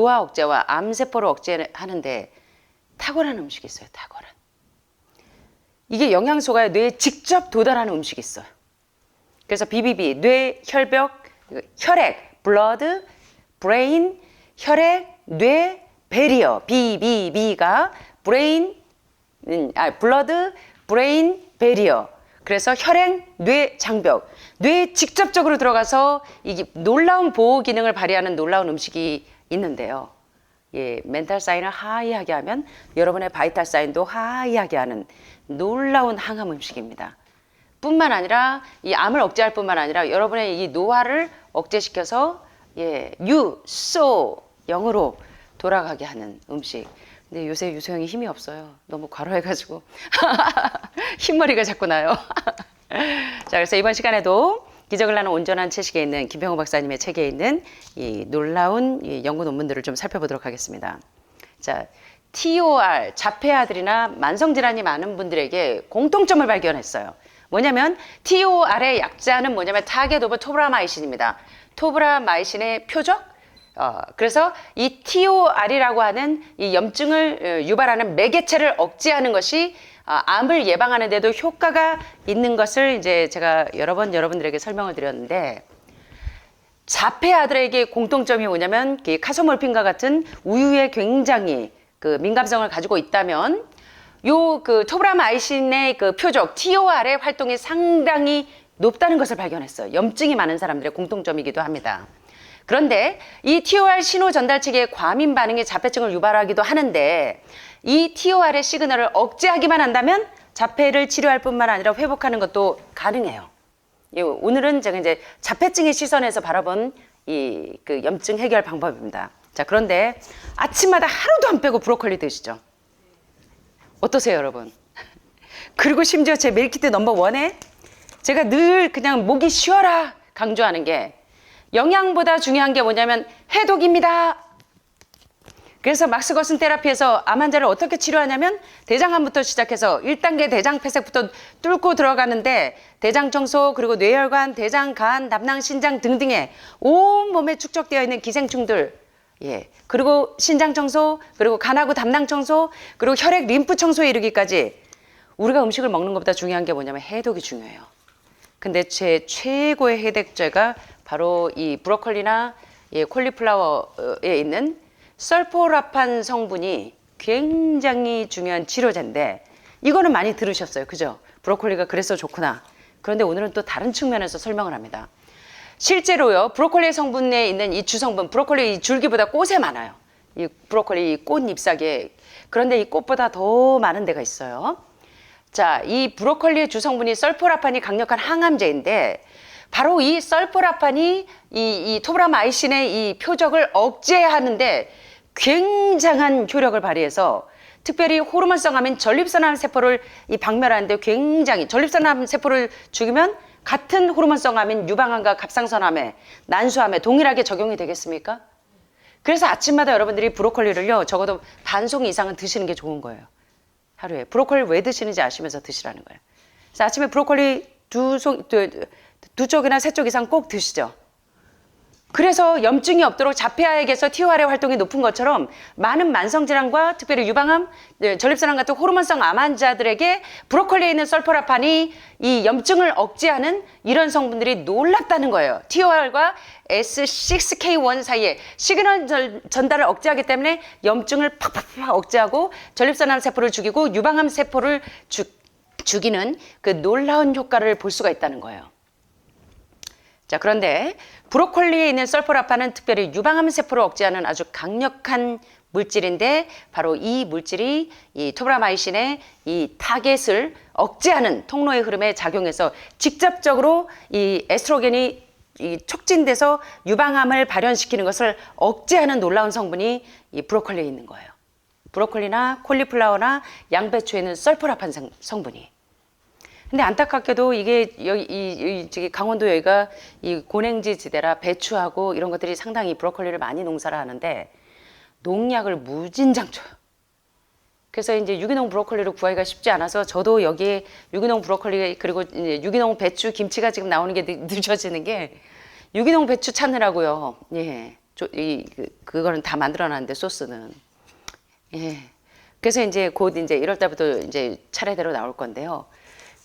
노화 억제와 암세포를 억제하는데 탁월한 음식이 있어요. 탁월한. 이게 영양소가 뇌에 직접 도달하는 음식이 있어요. 그래서 BBB, 뇌, 혈벽, 혈액, 블러드, 브레인, 혈액, 뇌, 베리어, BBB가 브레인, 음, 아, 블러드, 브레인, 베리어. 그래서 혈액, 뇌, 장벽. 뇌에 직접적으로 들어가서 이게 놀라운 보호 기능을 발휘하는 놀라운 음식이 있는데요. 예, 멘탈 사인을 하이하게 하면 여러분의 바이탈 사인도 하이하게 하는 놀라운 항암 음식입니다. 뿐만 아니라 이 암을 억제할 뿐만 아니라 여러분의 이 노화를 억제시켜서 예, 유, 소, 영으로 돌아가게 하는 음식. 근데 요새 유소영이 힘이 없어요. 너무 과로해가지고 흰머리가 자꾸 나요. 자, 그래서 이번 시간에도 기적을 나는 온전한 채식에 있는 김병호 박사님의 책에 있는 이 놀라운 이 연구 논문들을 좀 살펴보도록 하겠습니다. 자, TOR, 자폐아들이나 만성질환이 많은 분들에게 공통점을 발견했어요. 뭐냐면 TOR의 약자는 뭐냐면 타겟 오브 토브라마이신입니다. 토브라마이신의 표적? 어, 그래서 이 TOR이라고 하는 이 염증을 어, 유발하는 매개체를 억제하는 것이 아, 암을 예방하는 데도 효과가 있는 것을 이제 제가 여러 번 여러분들에게 설명을 드렸는데 자폐 아들에게 공통점이 뭐냐면 이 카소몰핀과 같은 우유에 굉장히 그 민감성을 가지고 있다면 요 그 토브라마이신의 그 표적 TOR의 활동이 상당히 높다는 것을 발견했어요. 염증이 많은 사람들의 공통점이기도 합니다. 그런데 이 TOR 신호 전달 체계의 과민 반응이 자폐증을 유발하기도 하는데 이 TOR의 시그널을 억제하기만 한다면 자폐를 치료할 뿐만 아니라 회복하는 것도 가능해요. 예, 오늘은 제가 이제 자폐증의 시선에서 바라본 이 그 염증 해결 방법입니다. 자, 그런데 아침마다 하루도 안 빼고 브로콜리 드시죠? 어떠세요, 여러분? 그리고 심지어 제 밀키트 넘버 원에 제가 늘 그냥 목이 쉬어라 강조하는 게 영양보다 중요한 게 뭐냐면 해독입니다. 그래서 막스 거슨 테라피에서 암 환자를 어떻게 치료하냐면 대장암부터 시작해서 1단계 대장 폐색부터 뚫고 들어가는데 대장 청소 그리고 뇌혈관, 대장, 간, 담낭, 신장 등등의 온 몸에 축적되어 있는 기생충들 예. 그리고 신장 청소, 그리고 간하고 담낭 청소, 그리고 혈액 림프 청소에 이르기까지 우리가 음식을 먹는 것보다 중요한 게 뭐냐면 해독이 중요해요. 근데 제 최고의 해독제가 바로 이 브로콜리나 예, 콜리플라워에 있는 설포라판 성분이 굉장히 중요한 치료제인데 이거는 많이 들으셨어요. 그죠? 브로콜리가 그래서 좋구나. 그런데 오늘은 또 다른 측면에서 설명을 합니다. 실제로요, 브로콜리 성분에 있는 이 주성분, 브로콜리 이 줄기보다 꽃에 많아요. 이 브로콜리 이꽃 잎사귀에. 그런데 이 꽃보다 더 많은 데가 있어요. 자, 이 브로콜리의 주성분이 설포라판이 강력한 항암제인데 바로 이 설포라판이 이, 이 토브라마이신의 이 표적을 억제하는데 굉장한 효력을 발휘해서 특별히 호르몬성 암인 전립선암 세포를 이 박멸하는데 굉장히 전립선암 세포를 죽이면 같은 호르몬성 암인 유방암과 갑상선암에 난수암에 동일하게 적용이 되겠습니까? 그래서 아침마다 여러분들이 브로콜리를요 적어도 반송 이상은 드시는 게 좋은 거예요. 하루에 브로콜리 왜 드시는지 아시면서 드시라는 거예요. 그래서 아침에 브로콜리 두, 송, 두, 두 쪽이나 세 쪽 이상 꼭 드시죠. 그래서 염증이 없도록 자폐아에게서 TOR의 활동이 높은 것처럼 많은 만성질환과 특별히 유방암, 네, 전립선암 같은 호르몬성 암 환자들에게 브로콜리에 있는 설포라판이 이 염증을 억제하는 이런 성분들이 놀랍다는 거예요. TOR과 S6K1 사이에 시그널 전달을 억제하기 때문에 염증을 팍팍팍 억제하고 전립선암 세포를 죽이고 유방암 세포를 죽, 죽이는 그 놀라운 효과를 볼 수가 있다는 거예요. 자, 그런데 브로콜리에 있는 설포라판은 특별히 유방암 세포를 억제하는 아주 강력한 물질인데 바로 이 물질이 이 토브라마이신의 이 타겟을 억제하는 통로의 흐름에 작용해서 직접적으로 이 에스트로겐이 이 촉진돼서 유방암을 발현시키는 것을 억제하는 놀라운 성분이 이 브로콜리에 있는 거예요. 브로콜리나 콜리플라워나 양배추에는 설포라판 성분이. 근데 안타깝게도 이게 여기 이, 이 저기 강원도 여기가 이 고냉지 지대라 배추하고 이런 것들이 상당히 브로콜리를 많이 농사를 하는데 농약을 무진장 줘요. 그래서 이제 유기농 브로콜리를 구하기가 쉽지 않아서 저도 여기에 유기농 브로콜리 그리고 유기농 배추 김치가 지금 나오는 게 늦어지는 게 유기농 배추 찾느라고요. 예. 조- 이 그, 그거는 다 만들어 놨는데 소스는 예. 그래서 이제 곧 이제 1월 달부터 이제 차례대로 나올 건데요.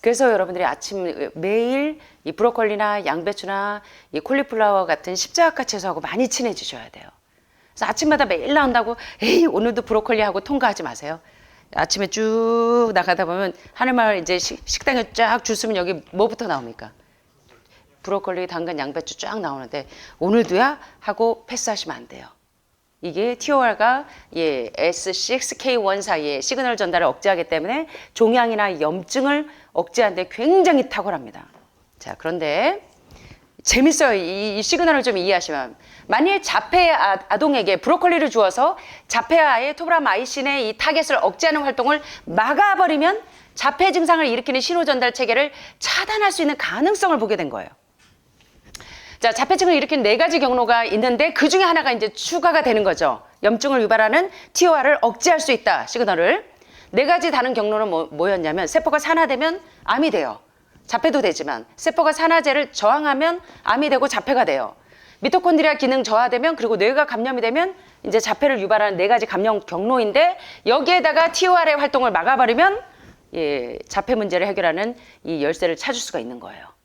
그래서 여러분들이 아침 매일 이 브로콜리나 양배추나 이 콜리플라워 같은 십자가 채소하고 많이 친해지셔야 돼요. 그래서 아침마다 매일 나온다고 에이 오늘도 브로콜리 하고 통과하지 마세요. 아침에 쭉 나가다 보면 하늘마을 이제 식, 식당에 쫙 주스면 여기 뭐부터 나옵니까? 브로콜리, 당근, 양배추 쫙 나오는데 오늘도야 하고 패스하시면 안 돼요. 이게 TOR과 예, S6K1 사이에 시그널 전달을 억제하기 때문에 종양이나 염증을 억제하는데 굉장히 탁월합니다. 자, 그런데 재밌어요. 이, 이 시그널을 좀 이해하시면. 만일 자폐 아- 아동에게 브로콜리를 주어서 자폐아의 토브라마이신의 이 타겟을 억제하는 활동을 막아버리면 자폐 증상을 일으키는 신호 전달 체계를 차단할 수 있는 가능성을 보게 된 거예요. 자, 자폐증을 일으키는 네 가지 경로가 있는데 그 중에 하나가 이제 추가가 되는 거죠. 염증을 유발하는 TOR을 억제할 수 있다. 시그널을. 네 가지 다른 경로는 뭐, 뭐였냐면 세포가 산화되면 암이 돼요. 자폐도 되지만 세포가 산화제를 저항하면 암이 되고 자폐가 돼요. 미토콘드리아 기능 저하되면 그리고 뇌가 감염이 되면 이제 자폐를 유발하는 네 가지 감염 경로인데 여기에다가 TOR의 활동을 막아버리면 예, 자폐 문제를 해결하는 이 열쇠를 찾을 수가 있는 거예요.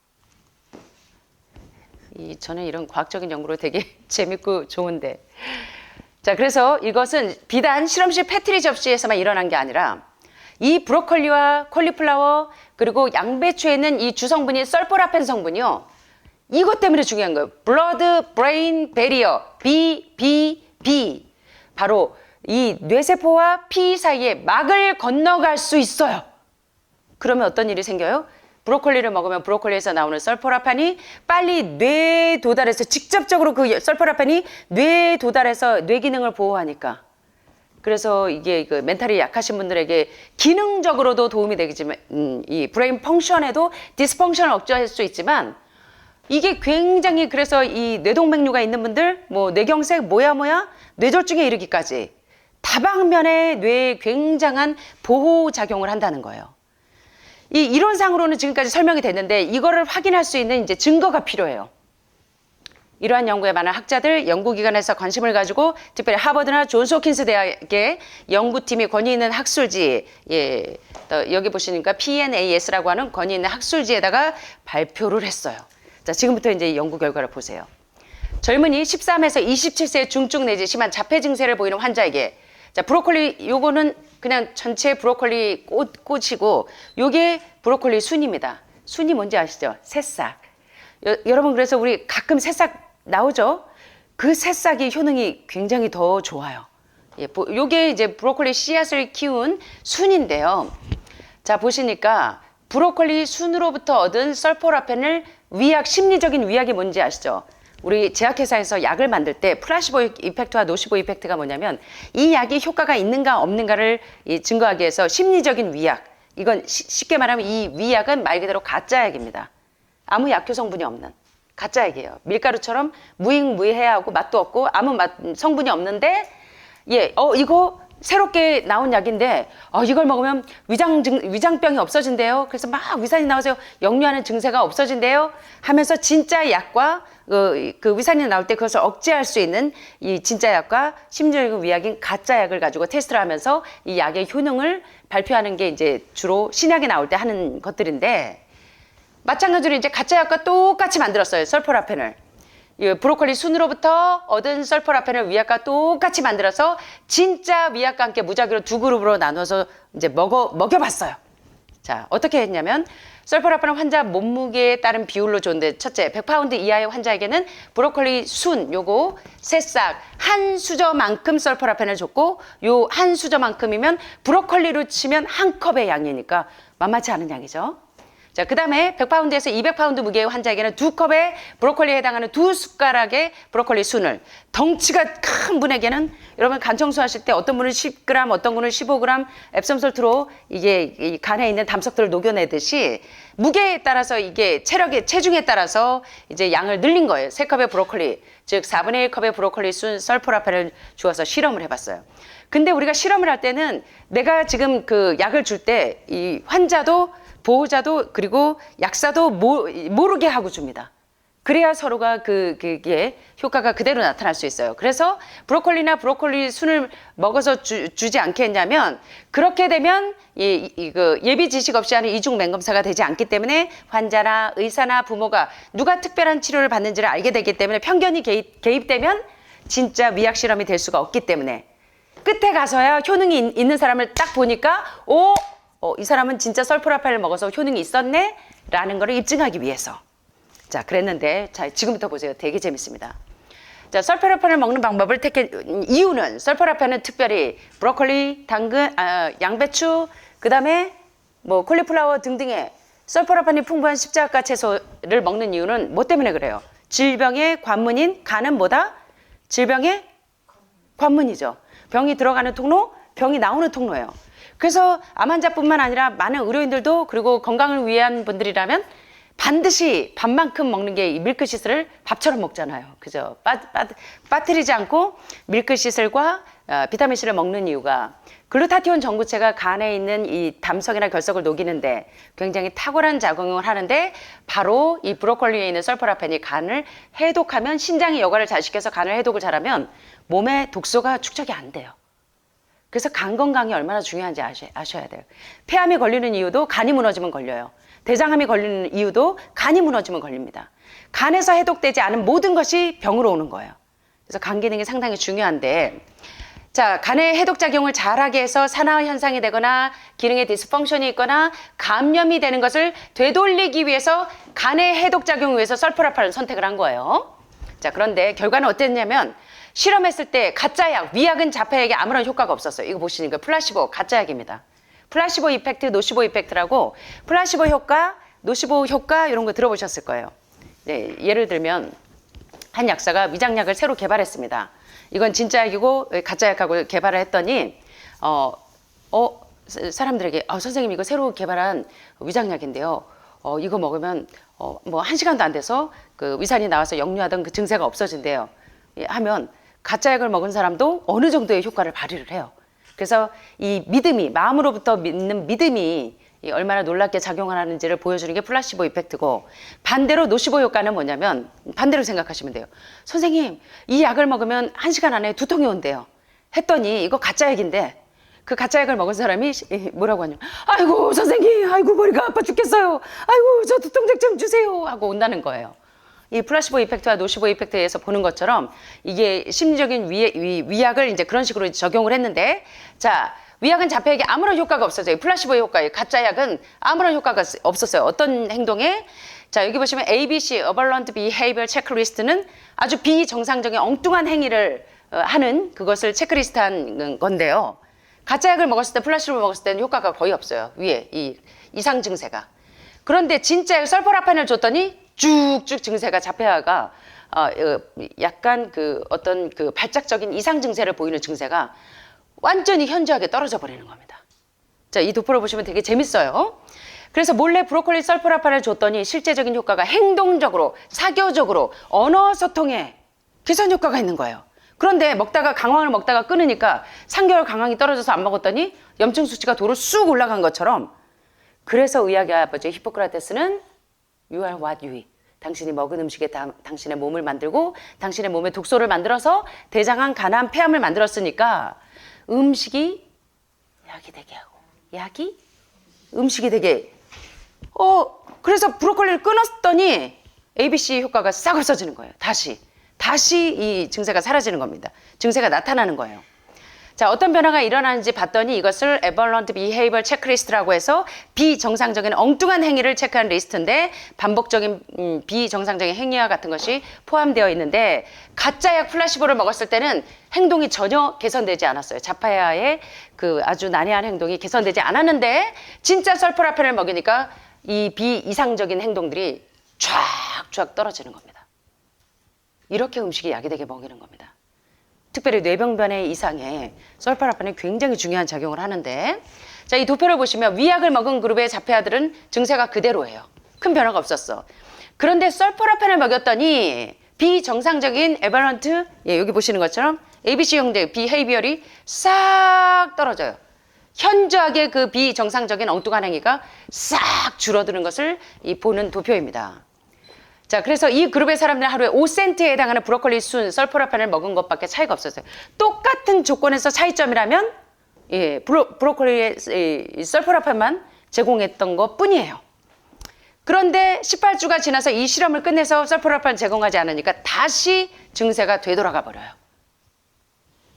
이 저는 이런 과학적인 연구로 되게 재밌고 좋은데. 자, 그래서 이것은 비단 실험실 패트리 접시에서만 일어난 게 아니라 이 브로콜리와 콜리플라워 그리고 양배추에 있는 이 주성분이 설포라펜 성분이요. 이것 때문에 중요한 거예요. 블러드 브레인 베리어 BBB 바로 이 뇌세포와 피 사이에 막을 건너갈 수 있어요. 그러면 어떤 일이 생겨요? 브로콜리를 먹으면 브로콜리에서 나오는 설포라판이 빨리 뇌에 도달해서 직접적으로 그 설포라판이 뇌에 도달해서 뇌 기능을 보호하니까 그래서 이게 그 멘탈이 약하신 분들에게 기능적으로도 도움이 되겠지만 음, 이 브레인 펑션에도 디스펑션을 억제할 수 있지만 이게 굉장히 그래서 이 뇌동맥류가 있는 분들 뭐 뇌경색 뭐야 뭐야 뇌졸중에 이르기까지 다방면에 뇌에 굉장한 보호 작용을 한다는 거예요. 이 이론상으로는 지금까지 설명이 됐는데 이거를 확인할 수 있는 이제 증거가 필요해요. 이러한 연구에 많은 학자들, 연구기관에서 관심을 가지고 특별히 하버드나 존스 호킨스 대학의 연구팀이 권위 있는 학술지, 예, 또 여기 보시니까 PNAS라고 하는 권위 있는 학술지에다가 발표를 했어요. 자, 지금부터 이제 연구 결과를 보세요. 젊은이 13에서 27세 중증 내지 심한 자폐 증세를 보이는 환자에게 자 브로콜리 요거는 그냥 전체 브로콜리 꽃, 꽃이고 요게 브로콜리 순입니다. 순이 뭔지 아시죠? 새싹. 여, 여러분 그래서 우리 가끔 새싹 나오죠? 그 새싹이 효능이 굉장히 더 좋아요. 예, 보- 요게 이제 브로콜리 씨앗을 키운 순인데요. 자 보시니까 브로콜리 순으로부터 얻은 설포라펜을 위약 심리적인 위약이 뭔지 아시죠? 우리 제약회사에서 약을 만들 때 플라시보 이펙트와 노시보 이펙트가 뭐냐면 이 약이 효과가 있는가 없는가를 이 증거하기 위해서 심리적인 위약 이건 시- 쉽게 말하면 이 위약은 말 그대로 가짜 약입니다. 아무 약효 성분이 없는 가짜 약이에요. 밀가루처럼 무익무이해하고 맛도 없고 아무 맛 성분이 없는데 예, 어 이거 새롭게 나온 약인데 어 이걸 먹으면 위장 증, 위장병이 없어진대요. 그래서 막 위산이 나와서 역류하는 증세가 없어진대요. 하면서 진짜 약과 그, 그 위산이 나올 때 그것을 억제할 수 있는 이 진짜 약과 심리적인 위약인 가짜 약을 가지고 테스트를 하면서 이 약의 효능을 발표하는 게 이제 주로 신약이 나올 때 하는 것들인데 마찬가지로 이제 가짜 약과 똑같이 만들었어요. 설포라펜을. 이 브로콜리 순으로부터 얻은 설포라펜을 위약과 똑같이 만들어서 진짜 위약과 함께 무작위로 두 그룹으로 나눠서 이제 먹어 먹여봤어요. 자 어떻게 했냐면 설포라펜은 환자 몸무게에 따른 비율로 좋은데 첫째 100파운드 이하의 환자에게는 브로콜리 순 요거 새싹 한 수저만큼 설포라펜을 줬고 요 한 수저만큼이면 브로콜리로 치면 한 컵의 양이니까 만만치 않은 양이죠. 자, 그 다음에 100파운드에서 200파운드 무게의 환자에게는 두 컵의 브로콜리에 해당하는 두 숟가락의 브로콜리 순을 덩치가 큰 분에게는 여러분 간 청소하실 때 어떤 분은 10g, 어떤 분은 15g 앱섬솔트로 이게 이 간에 있는 담석들을 녹여내듯이 무게에 따라서 이게 체력의 체중에 따라서 이제 양을 늘린 거예요. 세 컵의 브로콜리, 즉 4분의 1컵의 브로콜리 순 설포라펜을 주어서 실험을 해봤어요. 근데 우리가 실험을 할 때는 내가 지금 그 약을 줄 때 이 환자도 보호자도 그리고 약사도 모, 모르게 하고 줍니다. 그래야 서로가 그, 그게 효과가 그대로 나타날 수 있어요. 그래서 브로콜리나 브로콜리 순을 먹어서 주, 지 않겠냐면 그렇게 되면 이, 이, 그 예비 지식 없이 하는 이중 맹검사가 되지 않기 때문에 환자나 의사나 부모가 누가 특별한 치료를 받는지를 알게 되기 때문에 편견이 개입, 개입되면 진짜 위약 실험이 될 수가 없기 때문에 끝에 가서야 효능이 있- 있는 사람을 딱 보니까 오, 어, 이 사람은 진짜 설프라파를 먹어서 효능이 있었네 라는 거를 입증하기 위해서 자, 그랬는데 자, 지금부터 보세요. 되게 재밌습니다. 자, 설퍼라펜을 먹는 방법을 택한 이유는 설퍼라펜은 특별히 브로콜리, 당근, 아, 양배추, 그다음에 뭐 콜리플라워 등등의 설퍼라펜이 풍부한 십자가 채소를 먹는 이유는 뭐 때문에 그래요? 질병의 관문인 간은 뭐다? 질병의 관문이죠. 병이 들어가는 통로, 병이 나오는 통로예요. 그래서 암 환자뿐만 아니라 많은 의료인들도 그리고 건강을 위한 분들이라면 반드시 밥만큼 먹는 게이 밀크시슬을 밥처럼 먹잖아요. 그죠? 빠, 빠, 빠뜨리지 않고 밀크시슬과 어, 비타민C를 먹는 이유가 글루타티온 전구체가 간에 있는 이 담석이나 결석을 녹이는데 굉장히 탁월한 작용을 하는데 바로 이 브로콜리에 있는 설퍼라펜이 간을 해독하면 신장이 여과를 잘 시켜서 간을 해독을 잘하면 몸에 독소가 축적이 안 돼요. 그래서 간 건강이 얼마나 중요한지 아셔, 아셔야 돼요. 폐암이 걸리는 이유도 간이 무너지면 걸려요. 대장암이 걸리는 이유도 간이 무너지면 걸립니다. 간에서 해독되지 않은 모든 것이 병으로 오는 거예요. 그래서 간 기능이 상당히 중요한데 자, 간의 해독 작용을 잘하게 해서 산화 현상이 되거나 기능의 디스펑션이 있거나 감염이 되는 것을 되돌리기 위해서 간의 해독 작용을 위해서 설프라파를 선택을 한 거예요. 자, 그런데 결과는 어땠냐면 실험했을 때 가짜 약, 위약은 자폐에게 아무런 효과가 없었어요. 이거 보시니까 플라시보 가짜 약입니다. 플라시보 이펙트, 노시보 이펙트라고 플라시보 효과, 노시보 효과 이런 거 들어보셨을 거예요. 네, 예를 들면 한 약사가 위장약을 새로 개발했습니다. 이건 진짜 약이고 가짜 약하고 개발을 했더니 어, 어 사- 사람들에게 아, 선생님 이거 새로 개발한 위장약인데요. 어, 이거 먹으면 어, 뭐 한 시간도 안 돼서 그 위산이 나와서 역류하던 그 증세가 없어진대요. 예, 하면 가짜 약을 먹은 사람도 어느 정도의 효과를 발휘를 해요. 그래서 이 믿음이 마음으로부터 믿는 믿음이 이 얼마나 놀랍게 작용하는지를 보여주는 게 플라시보 이펙트고 반대로 노시보 효과는 뭐냐면 반대로 생각하시면 돼요. 선생님 이 약을 먹으면 한 시간 안에 두통이 온대요. 했더니 이거 가짜 약인데 그 가짜 약을 먹은 사람이 뭐라고 하냐면 아이고 선생님 아이고 머리가 아파 죽겠어요. 아이고 저 두통약 좀 주세요 하고 온다는 거예요. 이 플라시보 이펙트와 노시보 이펙트에서 보는 것처럼 이게 심리적인 위, 위, 위약을 이제 그런 식으로 적용을 했는데 자 위약은 자폐에게 아무런 효과가 없었어요. 플라시보 효과에 가짜 약은 아무런 효과가 없- 없었어요. 어떤 행동에 자 여기 보시면 ABC Aberrant Behavior Checklist는 아주 비정상적인 엉뚱한 행위를 어, 하는 그것을 체크리스트한 건데요. 가짜 약을 먹었을 때 플라시보 먹었을 때는 효과가 거의 없어요. 위에 이 이상 증세가. 그런데 진짜 설퍼라펜을 줬더니 쭉쭉 증세가 자폐아가 어, 어, 약간 그 어떤 그 발작적인 이상 증세를 보이는 증세가 완전히 현저하게 떨어져 버리는 겁니다. 자, 이 도표를 보시면 되게 재밌어요. 그래서 몰래 브로콜리 설퍼라판을 줬더니 실제적인 효과가 행동적으로, 사교적으로, 언어 소통에 개선 효과가 있는 거예요. 그런데 먹다가 강황을 먹다가 끊으니까 3개월 강황이 떨어져서 안 먹었더니 염증 수치가 도로 쑥 올라간 것처럼 그래서 의학의 아버지 히포크라테스는 You are what you eat. 당신이 먹은 음식에 다- 당신의 몸을 만들고 당신의 몸에 독소를 만들어서 대장암, 간암, 폐암을 만들었으니까 음식이 약이 되게 하고 약이 음식이 되게 어 그래서 브로콜리를 끊었더니 ABC 효과가 싹 없어지는 거예요. 다시 다시 이 증세가 사라지는 겁니다. 증세가 나타나는 거예요. 자, 어떤 변화가 일어나는지 봤더니 이것을 Aberrant Behavior Checklist라고 해서 비정상적인 엉뚱한 행위를 체크한 리스트인데 반복적인 음, 비정상적인 행위와 같은 것이 포함되어 있는데 가짜 약 플라시보를 먹었을 때는 행동이 전혀 개선되지 않았어요. 자파야의 그 아주 난해한 행동이 개선되지 않았는데 진짜 설프라펜을 먹이니까 이 비이상적인 행동들이 쫙쫙 떨어지는 겁니다. 이렇게 음식이 약이 되게 먹이는 겁니다. 특별히 뇌병변의 이상에 설파라판이 굉장히 중요한 작용을 하는데 자, 이 도표를 보시면 위약을 먹은 그룹의 자폐아들은 증세가 그대로예요. 큰 변화가 없었어. 그런데 설퍼라펜을 먹였더니 비정상적인 에버런트 예, 여기 보시는 것처럼 ABC 형제 비헤이비얼이 싹 떨어져요. 현저하게 그 비정상적인 엉뚱한 행위가 싹 줄어드는 것을 이 보는 도표입니다. 자, 그래서 이 그룹의 사람들은 하루에 5센트에 해당하는 브로콜리 순, 설포라판을 먹은 것밖에 차이가 없었어요. 똑같은 조건에서 차이점이라면 예, 브로, 브로콜리의 이, 이 설포라판만 제공했던 것 뿐이에요. 그런데 18주가 지나서 이 실험을 끝내서 설포라판 제공하지 않으니까 다시 증세가 되돌아가 버려요.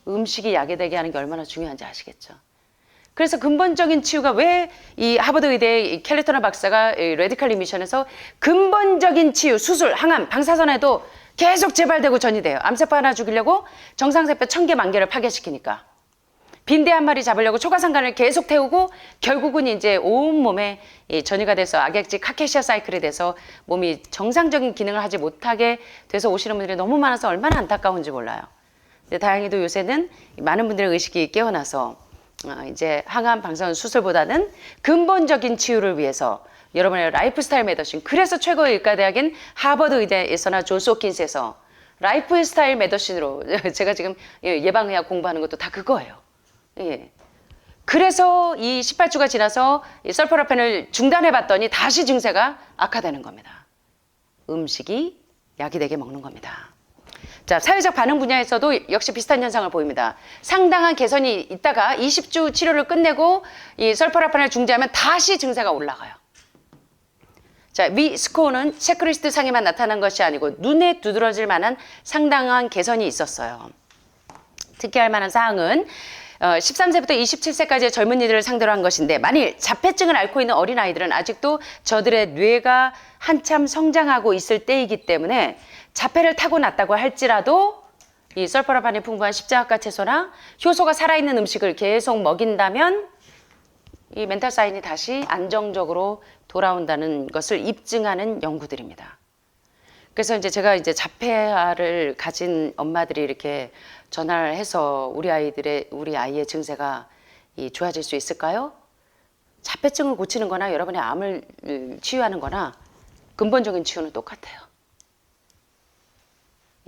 음식이 약이 되게 하는 게 얼마나 중요한지 아시겠죠? 그래서 근본적인 치유가 왜 이 하버드 의대의 이 캘리터너 박사가 이 레디컬 리미션에서 근본적인 치유, 수술, 항암, 방사선에도 계속 재발되고 전이돼요. 암세포 하나 죽이려고 정상세포 천 개, 만 개를 파괴시키니까. 빈대 한 마리 잡으려고 초과상간을 계속 태우고 결국은 이제 온 몸에 이 전이가 돼서 악약질 카케시아 사이클이 돼서 몸이 정상적인 기능을 하지 못하게 돼서 오시는 분들이 너무 많아서 얼마나 안타까운지 몰라요. 근데 다행히도 요새는 많은 분들의 의식이 깨어나서 어, 이제 항암 방사선 수술보다는 근본적인 치유를 위해서 여러분의 라이프 스타일 메더신 그래서 최고의 의과 대학인 하버드 의대에서나 존스 홉킨스에서 라이프 스타일 메더신으로 제가 지금 예, 예방의학 공부하는 것도 다 그거예요. 예. 그래서 이 18주가 지나서 이 설포라펜을 중단해 봤더니 다시 증세가 악화되는 겁니다. 음식이 약이 되게 먹는 겁니다. 자, 사회적 반응 분야에서도 역시 비슷한 현상을 보입니다. 상당한 개선이 있다가 20주 치료를 끝내고 이 설포라판을 중지하면 다시 증세가 올라가요. 자, 위 스코어는 체크리스트 상에만 나타난 것이 아니고 눈에 두드러질 만한 상당한 개선이 있었어요. 특히할 만한 사항은 어, 13세부터 27세까지의 젊은이들을 상대로 한 것인데 만일 자폐증을 앓고 있는 어린아이들은 아직도 저들의 뇌가 한참 성장하고 있을 때이기 때문에 자폐를 타고났다고 할지라도 이 설퍼라반이 풍부한 십자가 채소나 효소가 살아있는 음식을 계속 먹인다면 이 멘탈 사인이 다시 안정적으로 돌아온다는 것을 입증하는 연구들입니다. 그래서 이제 제가 이제 자폐아를 가진 엄마들이 이렇게 전화를 해서 우리 아이들의 우리 아이의 증세가 이 좋아질 수 있을까요? 자폐증을 고치는 거나 여러분의 암을 음, 치유하는 거나 근본적인 치유는 똑같아요.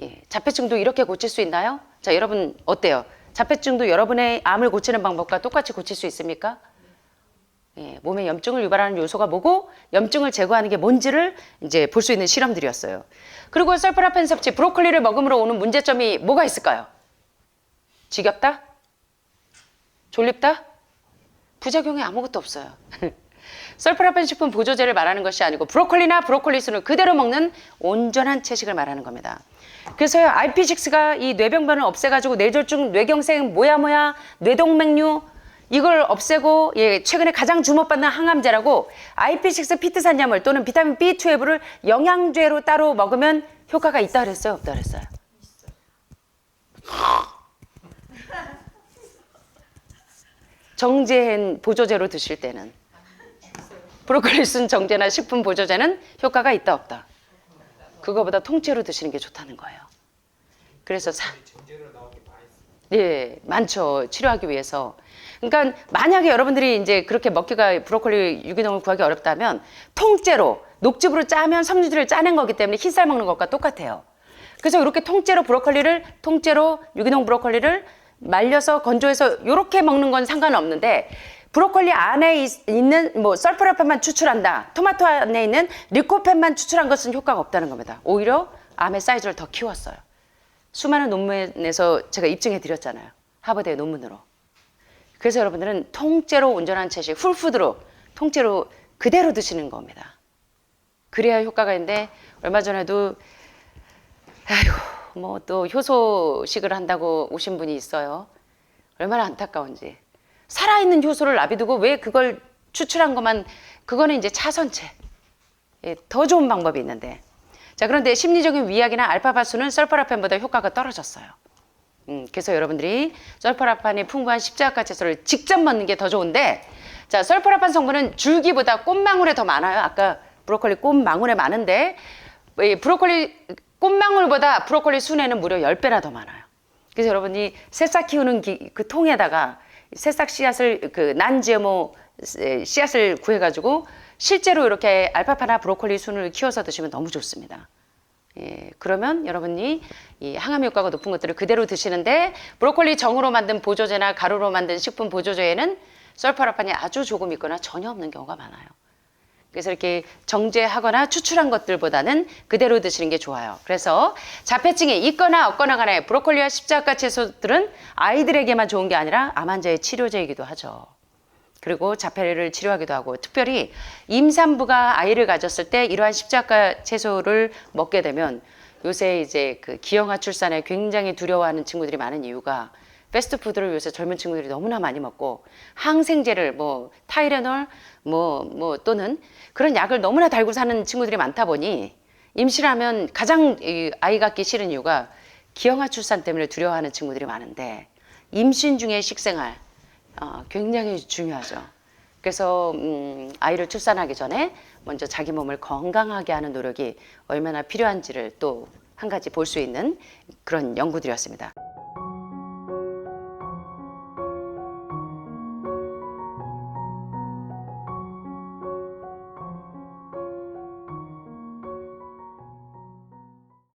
예, 자폐증도 이렇게 고칠 수 있나요? 자, 여러분 어때요? 자폐증도 여러분의 암을 고치는 방법과 똑같이 고칠 수 있습니까? 예, 몸에 염증을 유발하는 요소가 뭐고 염증을 제거하는 게 뭔지를 이제 볼 수 있는 실험들이었어요. 그리고 설프라펜 섭취 브로콜리를 먹음으로 오는 문제점이 뭐가 있을까요? 지겹다? 졸립다? 부작용이 아무것도 없어요. 설프라펜 식품 보조제를 말하는 것이 아니고 브로콜리나 브로콜리 순을 그대로 먹는 온전한 채식을 말하는 겁니다. 그래서 IP6가 이 뇌병변을 없애가지고 뇌졸중, 뇌경색, 뭐야 뭐야, 뇌동맥류 이걸 없애고 예, 최근에 가장 주목받는 항암제라고 IP6 피트산염을 또는 비타민 B12를 영양제로 따로 먹으면 효과가 있다 그랬어요, 없다 그랬어요? 정제한 보조제로 드실 때는 브로콜리 순 정제나 식품 보조제는 효과가 있다 없다. 그거보다 통째로 드시는 게 좋다는 거예요. 그래서 사, 예, 많죠. 치료하기 위해서. 그러니까 만약에 여러분들이 이제 그렇게 먹기가 브로콜리 유기농을 구하기 어렵다면 통째로 녹즙으로 짜면 섬유질을 짜낸 거기 때문에 흰쌀 먹는 것과 똑같아요. 그래서 이렇게 통째로 브로콜리를 통째로 유기농 브로콜리를 말려서 건조해서 이렇게 먹는 건 상관없는데 브로콜리 안에 있- 있는 뭐 설프라펜만 추출한다. 토마토 안에 있는 리코펜만 추출한 것은 효과가 없다는 겁니다. 오히려 암의 사이즈를 더 키웠어요. 수많은 논문에서 제가 입증해 드렸잖아요. 하버드의 논문으로. 그래서 여러분들은 통째로 온전한 채식, 풀푸드로 통째로 그대로 드시는 겁니다. 그래야 효과가 있는데 얼마 전에도 아이고 뭐또 효소식을 한다고 오신 분이 있어요. 얼마나 안타까운지. 살아있는 효소를 놔비두고 왜 그걸 추출한 것만 그거는 이제 차선체. 예, 더 좋은 방법이 있는데. 자 그런데 심리적인 위약이나 알파바수는 설파라펜보다 효과가 떨어졌어요. 음, 그래서 여러분들이 설파라판이 풍부한 십자가 채소를 직접 먹는 게 더 좋은데 자 설파라판 성분은 줄기보다 꽃망울에 더 많아요. 아까 브로콜리 꽃망울에 많은데 이 브로콜리 꽃망울보다 브로콜리 순에는 무려 10배나 더 많아요. 그래서 여러분이 새싹 키우는 기- 그 통에다가 새싹 씨앗을 그 난GMO 씨앗을 구해가지고 실제로 이렇게 알파파나 브로콜리 순을 키워서 드시면 너무 좋습니다. 예, 그러면 여러분이 이 항암 효과가 높은 것들을 그대로 드시는데 브로콜리 정으로 만든 보조제나 가루로 만든 식품 보조제에는 설파라판이 아주 조금 있거나 전혀 없는 경우가 많아요. 그래서 이렇게 정제하거나 추출한 것들보다는 그대로 드시는 게 좋아요. 그래서 자폐증이 있거나 없거나 간에 브로콜리와 십자가 채소들은 아이들에게만 좋은 게 아니라 암 환자의 치료제이기도 하죠. 그리고 자폐를 치료하기도 하고 특별히 임산부가 아이를 가졌을 때 이러한 십자가 채소를 먹게 되면 요새 이제 그 기형아 출산에 굉장히 두려워하는 친구들이 많은 이유가 패스트푸드를 요새 젊은 친구들이 너무나 많이 먹고 항생제를 뭐 타이레놀 뭐뭐 또는 그런 약을 너무나 달고 사는 친구들이 많다 보니 임신하면 가장 이 아이 갖기 싫은 이유가 기형아 출산 때문에 두려워하는 친구들이 많은데 임신 중에 식생활 어, 굉장히 중요하죠. 그래서 음, 아이를 출산하기 전에 먼저 자기 몸을 건강하게 하는 노력이 얼마나 필요한지를 또 한 가지 볼 수 있는 그런 연구들이었습니다.